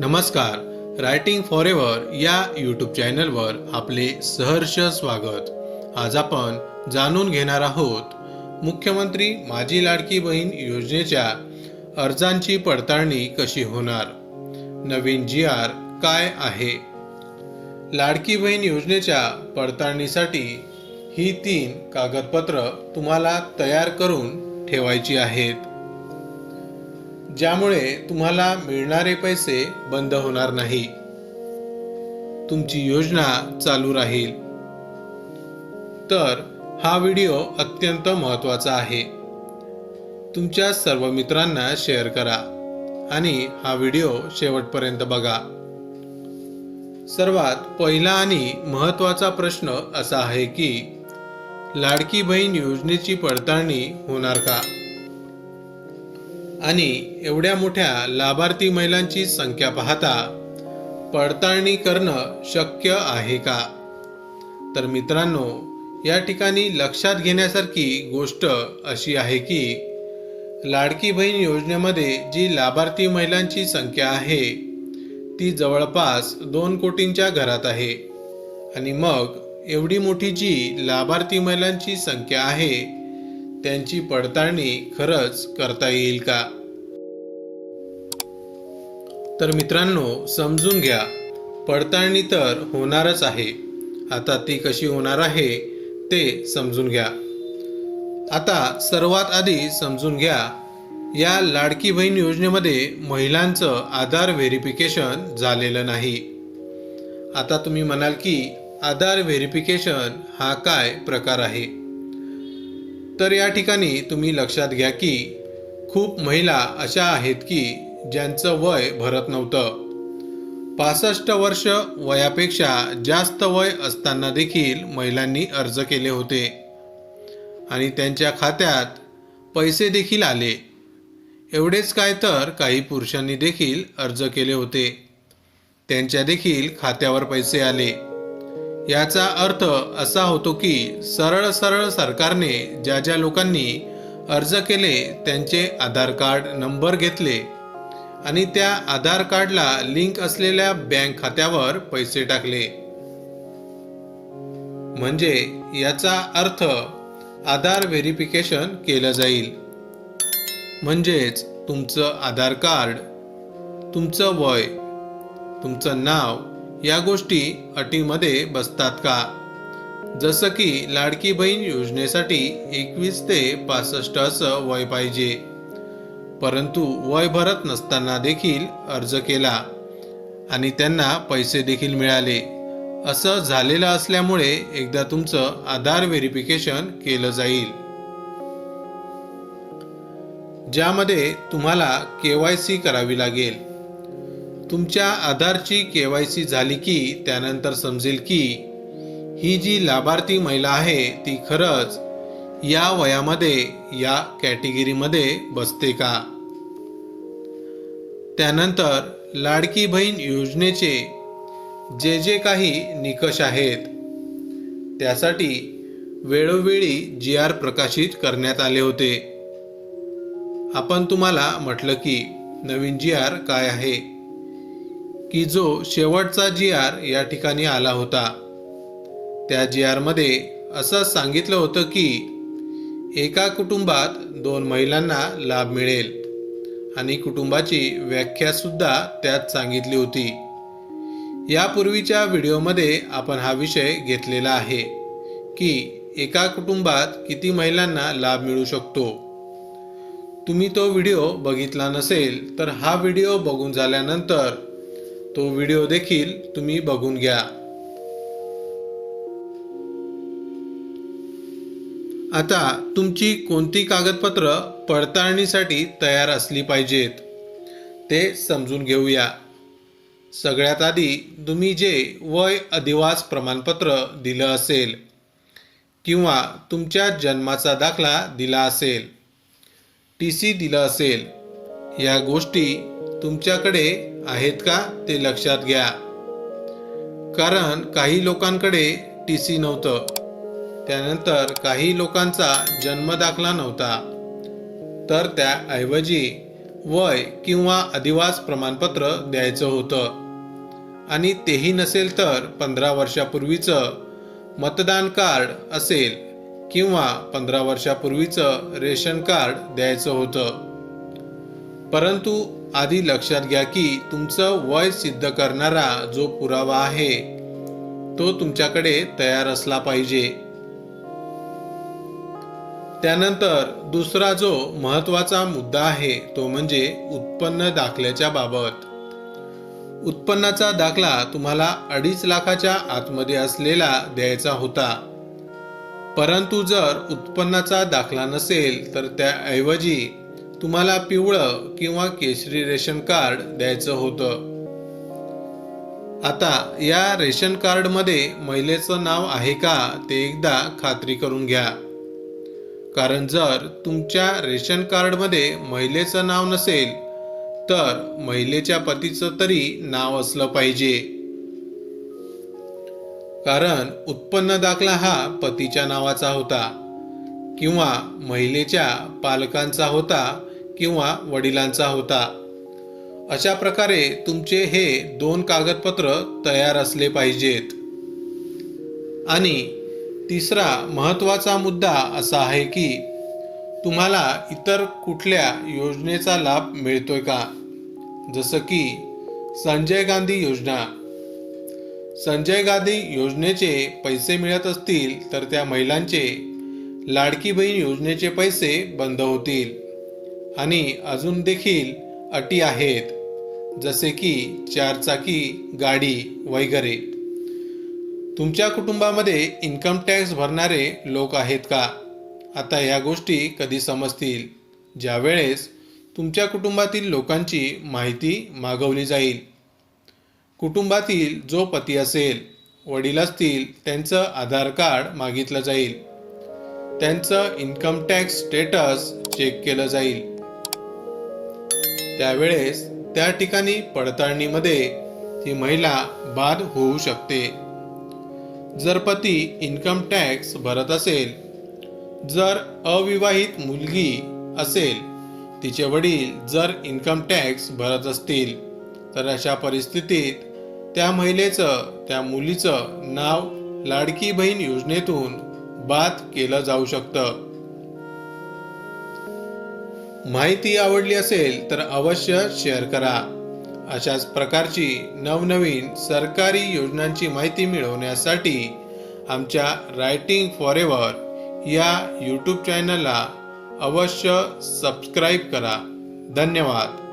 नमस्कार writing for ever या YouTube चॅनलवर आपले सहर्ष स्वागत. आज आपण जाणून घेणार आहोत मुख्यमंत्री माझी लाडकी बहीण योजनेच्या अर्जांची पडताळणी कशी होणार? नवीन जी आर काय आहे? लाडकी बहीण योजनेच्या पडताळणीसाठी ही तीन कागदपत्र तुम्हाला तयार करून ठेवायची आहेत. ज्यामुळे तुम्हाला मिळणारे पैसे बंद होणार नाही. तुमची योजना चालू राहील. तर हा व्हिडिओ अत्यंत महत्त्वाचा आहे. तुमच्या सर्व मित्रांना शेअर करा आणि हा व्हिडिओ शेवटपर्यंत बघा. सर्वात पहिला आणि महत्त्वाचा प्रश्न असा आहे की लाडकी बहीण योजनेची पडताळणी होणार का? आणि एवढ्या मोठ्या लाभार्थी महिलांची संख्या पाहता पडताळणी करणं शक्य आहे का? तर मित्रांनो या ठिकाणी लक्षात घेण्यासारखी गोष्ट अशी आहे की लाडकी बहीण योजनेमध्ये जी लाभार्थी महिलांची संख्या आहे ती जवळपास दोन कोटींच्या घरात आहे. आणि मग एवढी मोठी जी लाभार्थी महिलांची संख्या आहे त्यांची पडताळणी खरंच करता येईल का? तर मित्रांनो समजून घ्या. पडताळणी तर होणारच आहे. आता ती कशी होणार आहे ते समजून घ्या. आता सर्वात आधी समजून घ्या या लाडकी बहीण योजनेमध्ये महिलांचं आधार व्हेरिफिकेशन झालेलं नाही. आता तुम्ही म्हणाल की आधार व्हेरिफिकेशन हा काय प्रकार आहे? तर या ठिकाणी तुम्ही लक्षात घ्या की खूप महिला अशा आहेत की ज्यांचं वय भरत नव्हतं. पासष्ट वर्ष वयापेक्षा जास्त वय असताना देखील महिलांनी अर्ज केले होते. आणि त्यांच्या खात्यात पैसे देखील आले. एवढेच काय तर काही पुरुषांनी देखील अर्ज केले होते. त्यांच्या देखील खात्यावर पैसे आले. याचा अर्थ असा होतो की सरळ सरळ सरकारने ज्या ज्या लोकांनी अर्ज केले त्यांचे आधार कार्ड नंबर घेतले. आणि त्या आधार कार्डला लिंक असलेल्या बँक खात्यावर पैसे टाकले. म्हणजे याचा अर्थ आधार व्हेरिफिकेशन केलं जाईल. म्हणजेच तुमचं आधार कार्ड तुमचं वय तुमचं नाव या गोष्टी अटीमध्ये बसतात का? जसं की लाडकी बहीण योजनेसाठी एकवीस ते पासष्ट असं वय पाहिजे. परंतु वय भरत नसताना देखील अर्ज केला आणि त्यांना पैसे देखील मिळाले. असं झालेलं असल्यामुळे एकदा तुमचं आधार व्हेरिफिकेशन केलं जाईल. ज्यामध्ये तुम्हाला के वाय सी करावी लागेल. तुमच्या आधारची के वाय सी झाली की त्यानंतर समजेल की ही जी लाभार्थी महिला आहे ती खरंच या वयामध्ये या कॅटेगरीमध्ये बसते का? त्यानंतर लाडकी बहीण योजनेचे जे जे काही निकष आहेत त्यासाठी वेळोवेळी जी आर प्रकाशित करण्यात आले होते. आपण तुम्हाला म्हटलं की नवीन जी आर काय आहे? की जो शेवटचा जी आर या ठिकाणी आला होता. त्या जी आरमध्ये असं सांगितलं होतं की एका कुटुंबात दोन महिलांना लाभ मिळेल. आणि कुटुंबाची व्याख्यासुद्धा त्यात सांगितली होती. यापूर्वीच्या व्हिडिओमध्ये आपण हा विषय घेतलेला आहे की एका कुटुंबात किती महिलांना लाभ मिळू शकतो. तुम्ही तो व्हिडिओ बघितला नसेल तर हा व्हिडिओ बघून झाल्यानंतर तो व्हिडिओ देखील तुम्ही बघून घ्या. आता तुमची कोणती कागदपत्र पडताळणीसाठी तयार असली पाहिजेत? ते समजून घेऊया. सगळ्यात आधी तुम्ही जे वय अधिवास प्रमाणपत्र दिलं असेल किंवा तुमच्या जन्माचा दाखला दिला असेल टी सी दिलं असेल या गोष्टी तुमच्याकडे आहेत का ते लक्षात घ्या. कारण काही लोकांकडे टी सी नव्हतं. त्यानंतर काही लोकांचा जन्मदाखला नव्हता. तर त्याऐवजी वय किंवा अधिवास प्रमाणपत्र द्यायचं होतं. आणि तेही नसेल तर पंधरा वर्षापूर्वीचं मतदान कार्ड असेल किंवा पंधरा वर्षापूर्वीचं रेशन कार्ड द्यायचं होतं. परंतु आधी लक्षात घ्या की तुमचं वय सिद्ध करणारा जो पुरावा आहे तो तुमच्याकडे तयार असला पाहिजे. त्यानंतर दुसरा जो महत्त्वाचा मुद्दा आहे तो म्हणजे उत्पन्न दाखल्याच्या बाबत. उत्पन्नाचा दाखला तुम्हाला अडीच लाखाच्या आतमध्ये असलेला द्यायचा होता. परंतु जर उत्पन्नाचा दाखला नसेल तर त्याऐवजी तुम्हाला पिवळं किंवा केशरी रेशन कार्ड द्यायचं होतं. आता या रेशन कार्डमध्ये महिलेचं नाव आहे का ते एकदा खात्री करून घ्या. कारण जर तुमच्या रेशन कार्डमध्ये महिलेचं नाव नसेल तर महिलेच्या पतीचं तरी नाव असलं पाहिजे. कारण उत्पन्न दाखला हा पतीच्या नावाचा होता किंवा महिलेच्या पालकांचा होता किंवा वडिलांचा होता. अशा प्रकारे तुमचे हे दोन कागदपत्र तयार असले पाहिजेत. आणि तिसरा महत्त्वाचा मुद्दा असा आहे की तुम्हाला इतर कुठल्या योजनेचा लाभ मिळतोय का? जसं की संजय गांधी योजना. संजय गांधी योजनेचे पैसे मिळत असतील तर त्या महिलांचे लाडकी बहीण योजनेचे पैसे बंद होतील. आणि अजून देखील अटी आहेत जसे की चारचाकी गाडी वगैरे. तुमच्या कुटुंबामध्ये इन्कम टॅक्स भरणारे लोक आहेत का? आता या गोष्टी कधी समजतील? ज्यावेळेस तुमच्या कुटुंबातील लोकांची माहिती मागवली जाईल. कुटुंबातील जो पती असेल वडील असतील त्यांचं आधार कार्ड मागितलं जाईल. त्यांचं इन्कम टॅक्स स्टेटस चेक केलं जाईल. त्यावेळेस त्या ठिकाणी पडताळणीमध्ये ती महिला बाद होऊ शकते. जर पती इन्कम टॅक्स भरत असेल जर अविवाहित मुलगी असेल तिचे वडील जर इन्कम टॅक्स भरत असतील तर अशा परिस्थितीत त्या महिलेचं त्या मुलीचं नाव लाडकी बहीण योजनेतून बाद केलं जाऊ शकतं. माहिती आवडली असेल तर अवश्य शेअर करा. अशाच प्रकारची नवनवीन सरकारी योजनांची माहिती मिळवण्यासाठी आमच्या रायटिंग फॉर एव्हर या यूट्यूब चॅनलला अवश्य सबस्क्राईब करा. धन्यवाद.